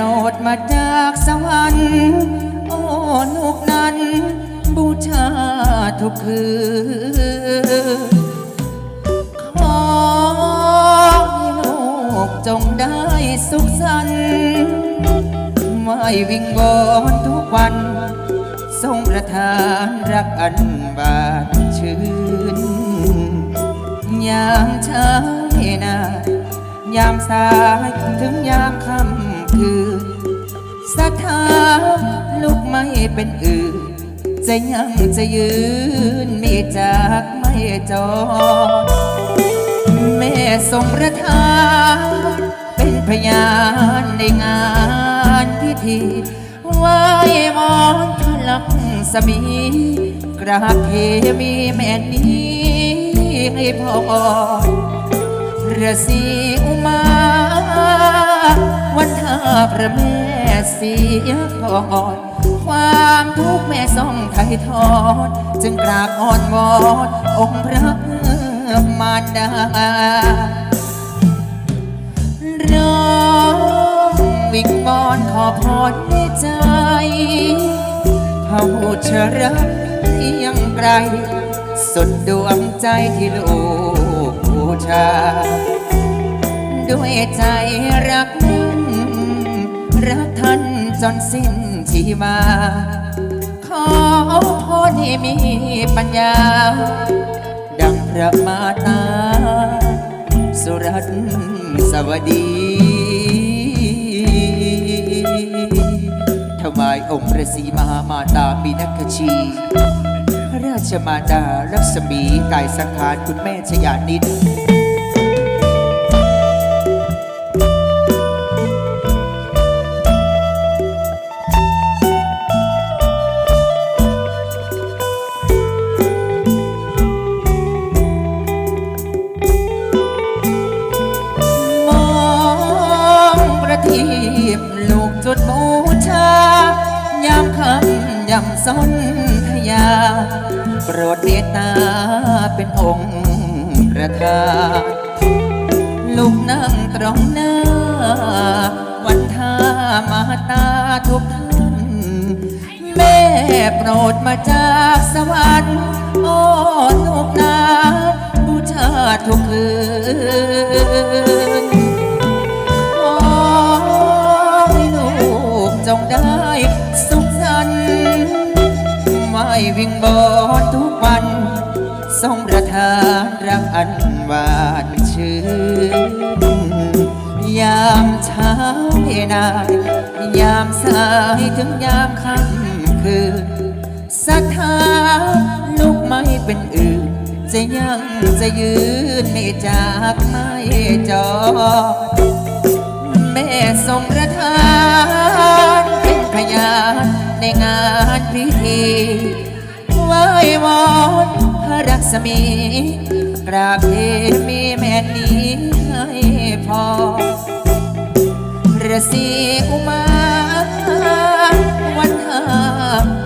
รดมาจากสวรรค์โอ้ลูกนั้น บูชาทุกคืนขอให้ลูกจงได้สุขสันต์ไม่วิงวอนทุกวัน ทรงประทานรักอันบานชื่นยามเช้าให้นา ยามสายถึงยามค่ำคืน ศรัทาลูกไม่เป็นอื่น จะยังจะยืนมีจากไม่จอดแม่ทรงประทานเป็นพยานในงานพิธีไหว้มอนพลักษมี กราบเทมีแม่นี้ให้พอระสีอุมา วันท่าพระแม่เสียก่อนความทุกข์แม่ส่องไถ่ทอด จึงกราบอ้อนวอนองค์พระมารดาร้องวิงวอนขอพรในใจพระหูชรักที่ยังไกล สุดดวงใจที่ลูกบูชาด้วยใจรักนั้น รักท่านจนสิ้นชีวา ขอพรให้มีปัญญา ดังพระมาตา สุรัตน์สวัสดี ถวายองค์พระศรีมหามาตาปีนักชี พระราชมาดารัศมีกายสังขารคุณแม่ชยานิด หวานชื่นยามเช้าให้นายยามสายถึงยามค่ำคืนศรัทธาลูกไม่เป็นอื่น จะยังจะยืนไม่จากไม่จอ แม่ทรงประทานเป็นพยานในงานพิธีไหว้วอนพระรักษมี กราบเทมีแม่นี้ให้พอระสีอุมาวันหา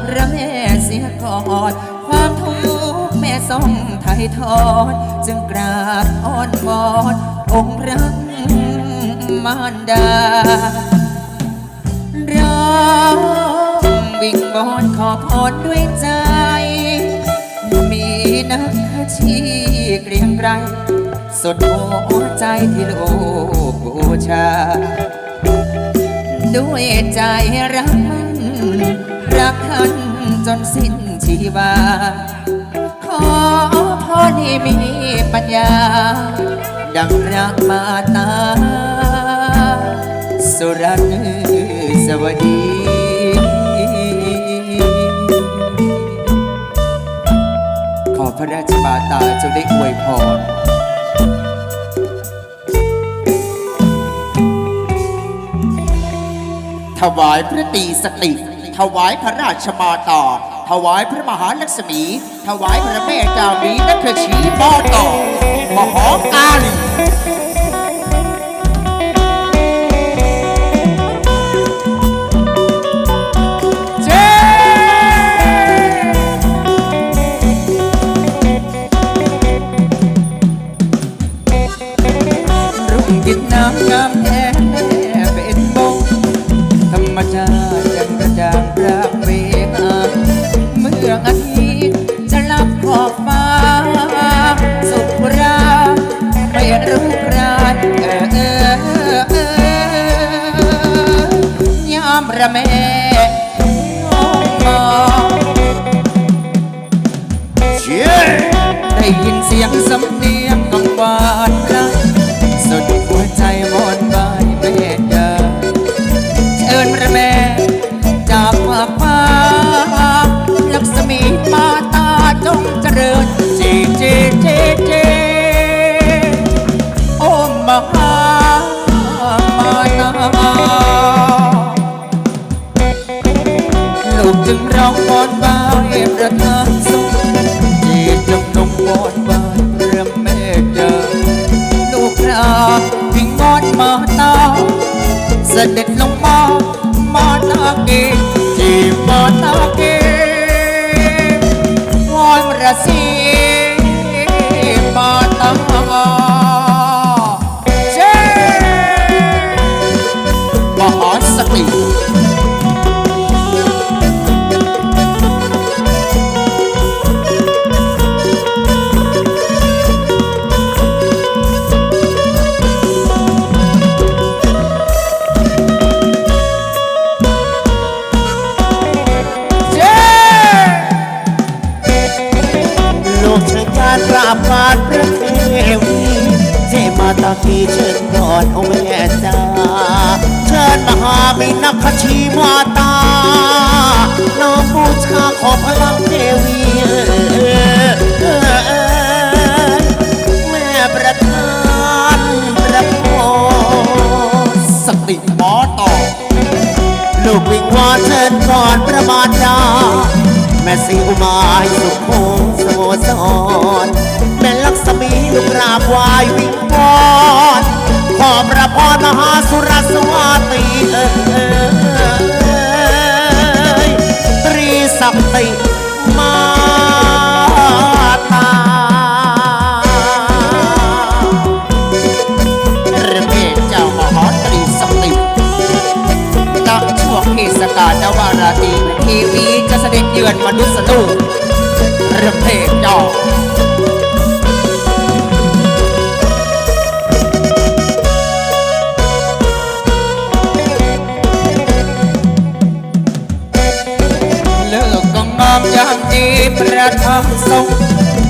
พระแม่เสียกอนความทุกข์แม่ทรงไถ่ทอด จึงกราบอ้อนวอนองค์พระมารดาร้องวิงบอนขอพรด้วยใจ มีนัก ชีเกรียงไกรสดหัวใจที่โลกบูชา ด้วยใจรักมันรักท่านจนสิ้นชีวา ขอพรให้มีปัญญา ดังรักมาตา สุรัตน์สวัสดี พระราชบาตาจงได้อวยพรถวายพระตีสติ ถวายพระราชมาตา ถวายพระมหาลักษมี ถวายพระแม่จามีนักชีปอต่อมหากาลีาตากีเชิญก่อนโอแม่จ้าเชิญมหามินักขชีมาตา น้อมบูชาขอพลังเทวีเอ่ยเอ่ยแม่ประธานประโพสติหมอต่อ ลูกวิงวอนเชิญก่อนประมาณดาแม่สีอุมาห้สุขโคงสโมสร ม่ลักษมีลูกราบวายวิงวอนขอพระพรมหาสุรสวาตีเอ่ยตรีสักติมาตาระเมเจ้ามหาตรีสัติณช่วงเทศกาลนวาราตรีทีวีจะเสด็จเยือนมนุษย์โลกระเมเจ้า ดีประทับทรง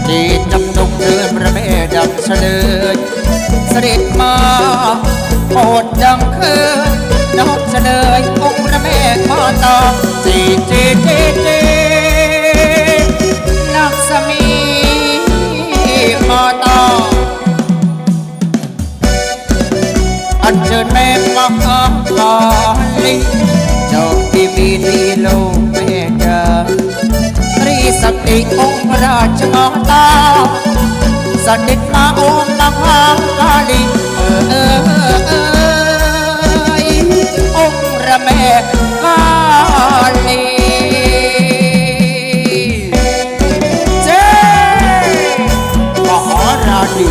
ดีจำนงเดินพระแม่ดังเฉลยเสด็จมาโปรดดังคืนนอกเฉลยองค์พระแม่มาตาจีจีจีจีลักษมีมาตาอันเชิญแม่มาคำลาลีเจ้าที่มีดีโลกแม่เดินตรี สติองค์พระราชมาตาเสด็จมาองค์มหากาลีเออเออเอออองค์พระแม่กาลีเจ้มหาราณี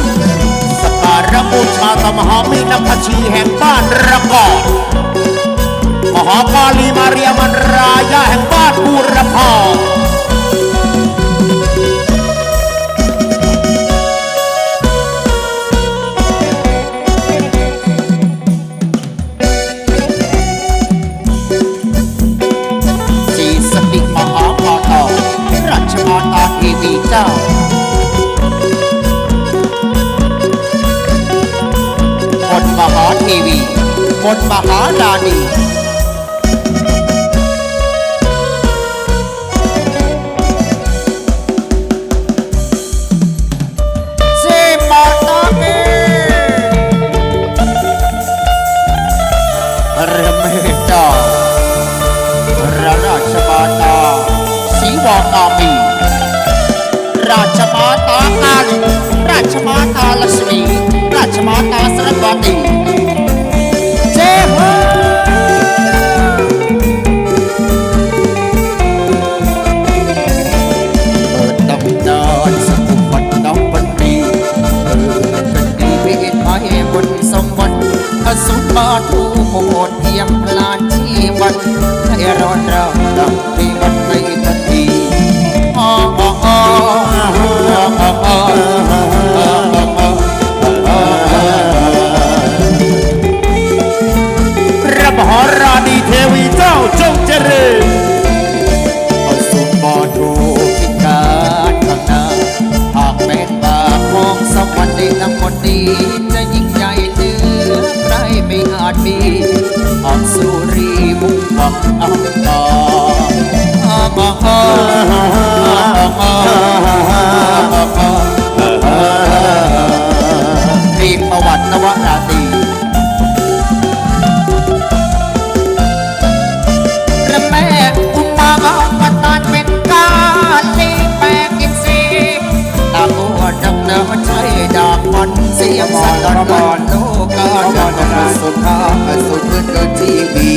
สการะบูชาตมหามินัชีแห่งบ้านระกอบมหากาลีมาเรียมันรายาแห่งบ้านบูรพา ทีวี บนมหาราณี หัดสุรีมุบังอังกา วี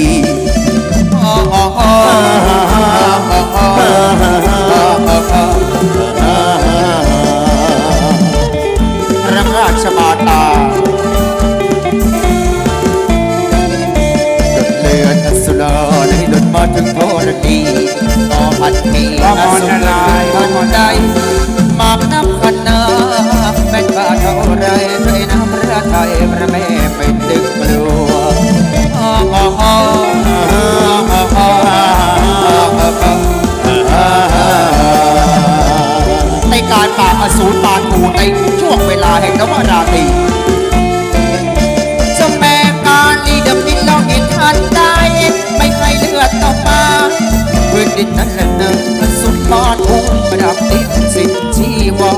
นั้นละหนึ่งสุดมอดพุ่งประดับติดสิบชีวอ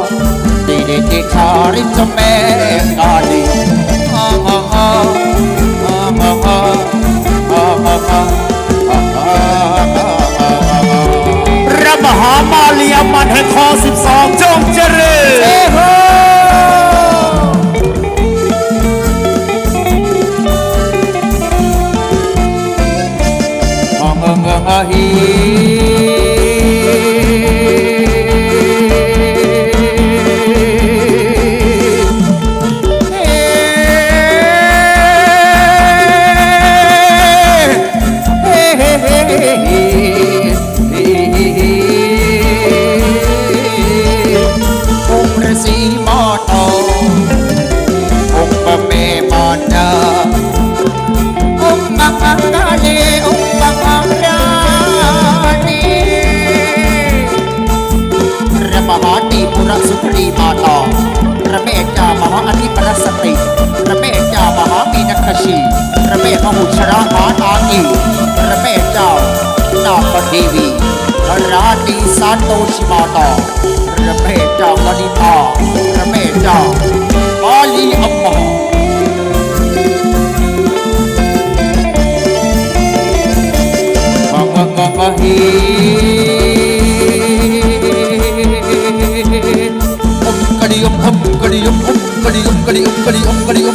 ดีดีดีคาริบมแม่กอดีฮ่าฮ่าฮ่าฮ่าฮ่าฮ่าฮ่าฮ่าฮ่าระมหามาเรียมันแห่งคอสิบสอง মহে கடியும் கடியும் கடியும் கடியும் கடியும்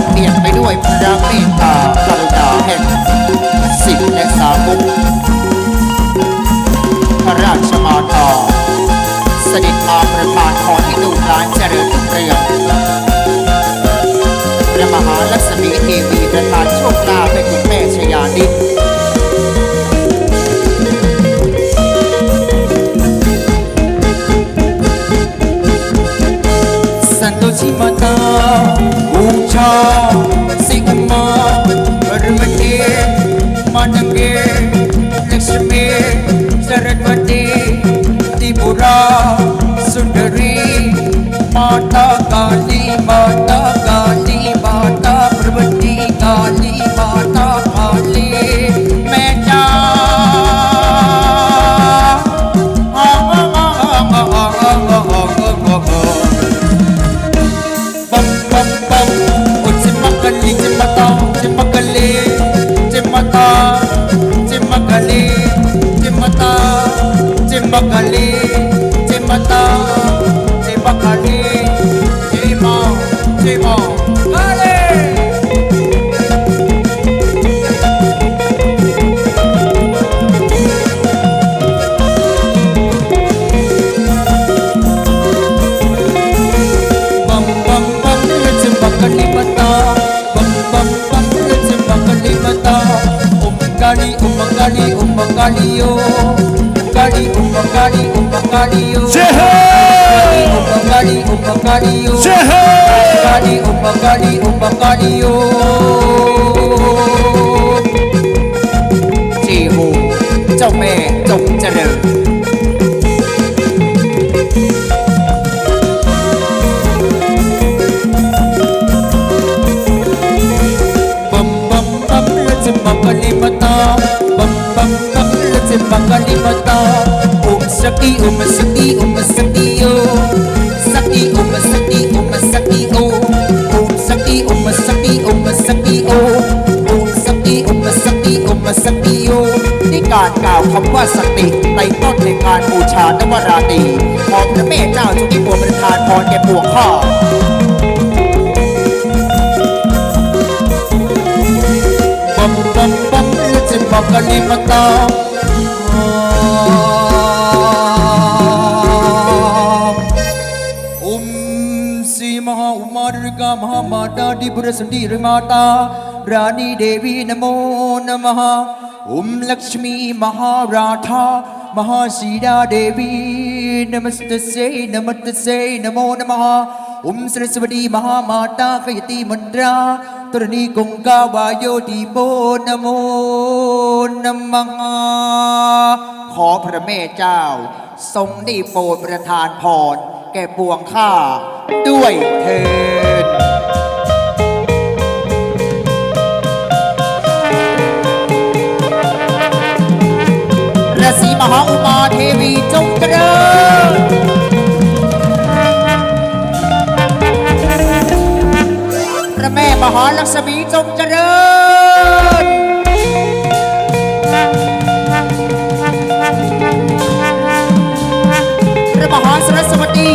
งค์ทรงเปลี่ยนไปด้วยพระเมตตากรุณาแห่งสิทธิและสามุขพระราชมาตาเสด็จมาประทานพรให้ดูร้านเจริญเรืองพระมหาลักษมีเทวีประทานโชคลาภให้คุณแม่ชยานิดสันโต ชิมาตาบูชาสิงมาปรมเทมานังเกลัก um sakti um sakti um sakti yo sakti um sakti um sakti o um sakti um sakti um sakti o um sakti um sakti um sakti yo นี่การกล่าวคำว่าสติในต้นในการบูชานวราตรีของพระแม่เจ้าจุติบัวประทานพรแก่ปวงข้า bum bum bum cimakali mata Om Umarika Maha Mata Dipura Sundari Mata Rani Devi Namo Namaha Om Lakshmi Maharatha Mahasida Devi Namaste Namaste Namo Namaha Om Saraswati Mahamata Kayati Mandra ตรณีกงกาวายโยติโปนะโมนะมังขอพระแม่เจ้า ทรงได้โปรดประทานพร แก่ปวงข้าด้วยเถิดระสีมหาอุมาเทวีจงเจริญพระแม่มหาลักษมีจงเจริญ พระมหาสรสวดี